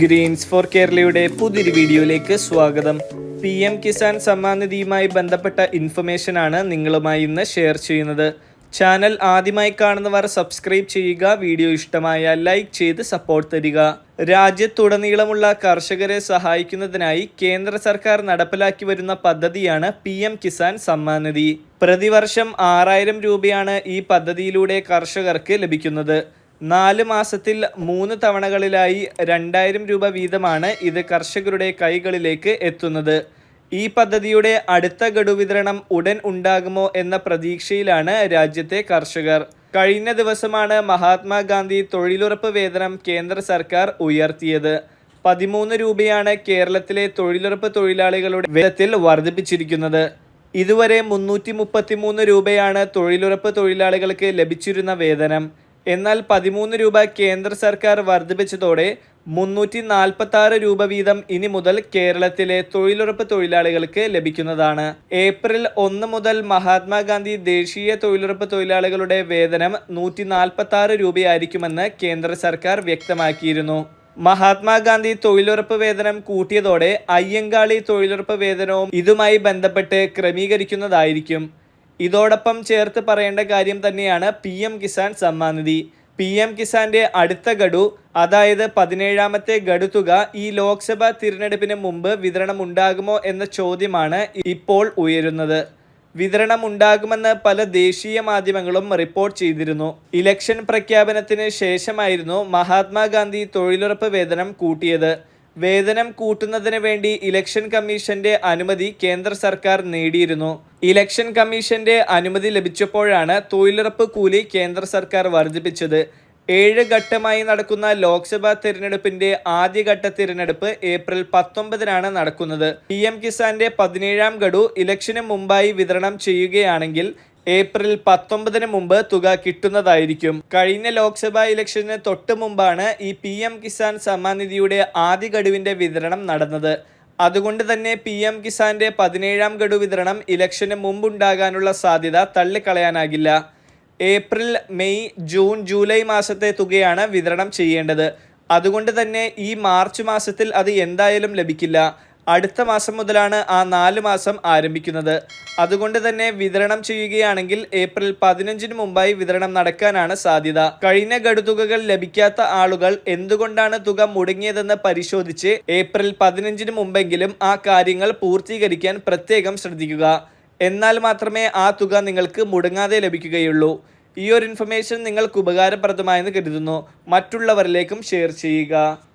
Green's four കേരളയുടെ പുതിയൊരു വീഡിയോയിലേക്ക് സ്വാഗതം. പി എം കിസാൻ സമ്മാൻ നിധിയുമായി ബന്ധപ്പെട്ട ഇൻഫർമേഷൻ ആണ് നിങ്ങളുമായി ഇന്ന് ഷെയർ ചെയ്യുന്നത്. ചാനൽ ആദ്യമായി കാണുന്നവർ സബ്സ്ക്രൈബ് ചെയ്യുക വീഡിയോ ഇഷ്ടമായ ലൈക്ക് ചെയ്ത് സപ്പോർട്ട് തരിക. രാജ്യത്തുടനീളമുള്ള കർഷകരെ സഹായിക്കുന്നതിനായി കേന്ദ്ര സർക്കാർ നടപ്പിലാക്കി വരുന്ന പദ്ധതിയാണ് പി എം കിസാൻ സമ്മാൻ നിധി. പ്രതിവർഷം ആറായിരം രൂപയാണ് ഈ പദ്ധതിയിലൂടെ കർഷകർക്ക് ലഭിക്കുന്നത്. നാല് മാസത്തിൽ മൂന്ന് തവണകളിലായി രണ്ടായിരം രൂപ വീതമാണ് ഇത് കർഷകരുടെ കൈകളിലേക്ക് എത്തുന്നത്. ഈ പദ്ധതിയുടെ അടുത്ത ഗഡു വിതരണം ഉടൻ ഉണ്ടാകുമോ എന്ന പ്രതീക്ഷയിലാണ് രാജ്യത്തെ കർഷകർ. കഴിഞ്ഞ ദിവസമാണ് മഹാത്മാഗാന്ധി തൊഴിലുറപ്പ് വേതനം കേന്ദ്ര സർക്കാർ ഉയർത്തിയത്. പതിമൂന്ന് രൂപയാണ് കേരളത്തിലെ തൊഴിലുറപ്പ് തൊഴിലാളികളുടെ വേതത്തിൽ വർദ്ധിപ്പിച്ചിരിക്കുന്നത്. ഇതുവരെ മുന്നൂറ്റി രൂപയാണ് തൊഴിലുറപ്പ് തൊഴിലാളികൾക്ക് ലഭിച്ചിരുന്ന വേതനം. എന്നാൽ പതിമൂന്ന് രൂപ കേന്ദ്ര സർക്കാർ വർദ്ധിപ്പിച്ചതോടെ മുന്നൂറ്റി നാൽപ്പത്തി രൂപ വീതം ഇനി മുതൽ കേരളത്തിലെ തൊഴിലുറപ്പ് തൊഴിലാളികൾക്ക് ലഭിക്കുന്നതാണ്. ഏപ്രിൽ ഒന്ന് മുതൽ മഹാത്മാഗാന്ധി ദേശീയ തൊഴിലുറപ്പ് തൊഴിലാളികളുടെ വേതനം നൂറ്റി നാൽപ്പത്തി രൂപയായിരിക്കുമെന്ന് കേന്ദ്ര സർക്കാർ വ്യക്തമാക്കിയിരുന്നു. മഹാത്മാഗാന്ധി തൊഴിലുറപ്പ് വേതനം കൂട്ടിയതോടെ അയ്യങ്കാളി തൊഴിലുറപ്പ് വേതനവും ഇതുമായി ബന്ധപ്പെട്ട് ക്രമീകരിക്കുന്നതായിരിക്കും. ഇതോടൊപ്പം ചേർത്ത് പറയേണ്ട കാര്യം തന്നെയാണ് P M Kisan Samman Nidhi. P M കിസാന്റെ അടുത്ത ഗഡു അതായത് പതിനേഴാമത്തെ ഗഡു തുക ഈ ലോക്സഭാ തിരഞ്ഞെടുപ്പിന് മുമ്പ് വിതരണം ഉണ്ടാകുമോ എന്ന ചോദ്യമാണ് ഇപ്പോൾ ഉയരുന്നത്. വിതരണം ഉണ്ടാകുമെന്ന് പല ദേശീയ മാധ്യമങ്ങളും റിപ്പോർട്ട് ചെയ്തിരുന്നു. ഇലക്ഷൻ പ്രഖ്യാപനത്തിന് ശേഷമായിരുന്നു മഹാത്മാഗാന്ധി തൊഴിലുറപ്പ് വേതനം കൂട്ടിയത്. വേതനം കൂട്ടുന്നതിന് വേണ്ടി ഇലക്ഷൻ കമ്മീഷന്റെ അനുമതി കേന്ദ്ര സർക്കാർ നേടിയിരുന്നു. ഇലക്ഷൻ കമ്മീഷന്റെ അനുമതി ലഭിച്ചപ്പോഴാണ് തൊഴിലുറപ്പ് കൂലി കേന്ദ്ര സർക്കാർ വർദ്ധിപ്പിച്ചത്. ഏഴ് ഘട്ടമായി നടക്കുന്ന ലോക്സഭാ തിരഞ്ഞെടുപ്പിന്റെ ആദ്യഘട്ട തിരഞ്ഞെടുപ്പ് ഏപ്രിൽ പത്തൊമ്പതിനാണ് നടക്കുന്നത്. പി എം കിസാന്റെ പതിനേഴാം ഗഡു ഇലക്ഷന് മുമ്പായി വിതരണം ചെയ്യുകയാണെങ്കിൽ ഏപ്രിൽ പത്തൊമ്പതിന് മുമ്പ് തുക കിട്ടുന്നതായിരിക്കും. കഴിഞ്ഞ ലോക്സഭാ ഇലക്ഷന് തൊട്ട് മുമ്പാണ് ഈ പി എം കിസാൻ സമ്മാനിധിയുടെ ആദ്യ ഗഡുവിന്റെ വിതരണം നടന്നത്. അതുകൊണ്ട് തന്നെ പി എം കിസാന്റെ പതിനേഴാം ഗഡു വിതരണം ഇലക്ഷന് മുമ്പുണ്ടാകാനുള്ള സാധ്യത തള്ളിക്കളയാനാകില്ല. ഏപ്രിൽ മെയ് ജൂൺ ജൂലൈ മാസത്തെ തുകയാണ് വിതരണം ചെയ്യേണ്ടത്. അതുകൊണ്ട് തന്നെ ഈ മാർച്ച് മാസത്തിൽ അത് എന്തായാലും ലഭിക്കില്ല. അടുത്ത മാസം മുതലാണ് ആ നാല് മാസം ആരംഭിക്കുന്നത്. അതുകൊണ്ട് തന്നെ വിതരണം ചെയ്യുകയാണെങ്കിൽ ഏപ്രിൽ പതിനഞ്ചിന് മുമ്പായി വിതരണം നടക്കാനാണ് സാധ്യത. കഴിഞ്ഞ ഗഡുതുകകൾ ലഭിക്കാത്ത ആളുകൾ എന്തുകൊണ്ടാണ് തുക മുടങ്ങിയതെന്ന് പരിശോധിച്ച് ഏപ്രിൽ പതിനഞ്ചിന് മുമ്പെങ്കിലും ആ കാര്യങ്ങൾ പൂർത്തീകരിക്കാൻ പ്രത്യേകം ശ്രദ്ധിക്കുക. എന്നാൽ മാത്രമേ ആ തുക നിങ്ങൾക്ക് മുടങ്ങാതെ ലഭിക്കുകയുള്ളൂ. ഈ ഒരു ഇൻഫർമേഷൻ നിങ്ങൾക്ക് ഉപകാരപ്രദമായെന്ന് കരുതുന്നു. മറ്റുള്ളവരിലേക്കും ഷെയർ ചെയ്യുക.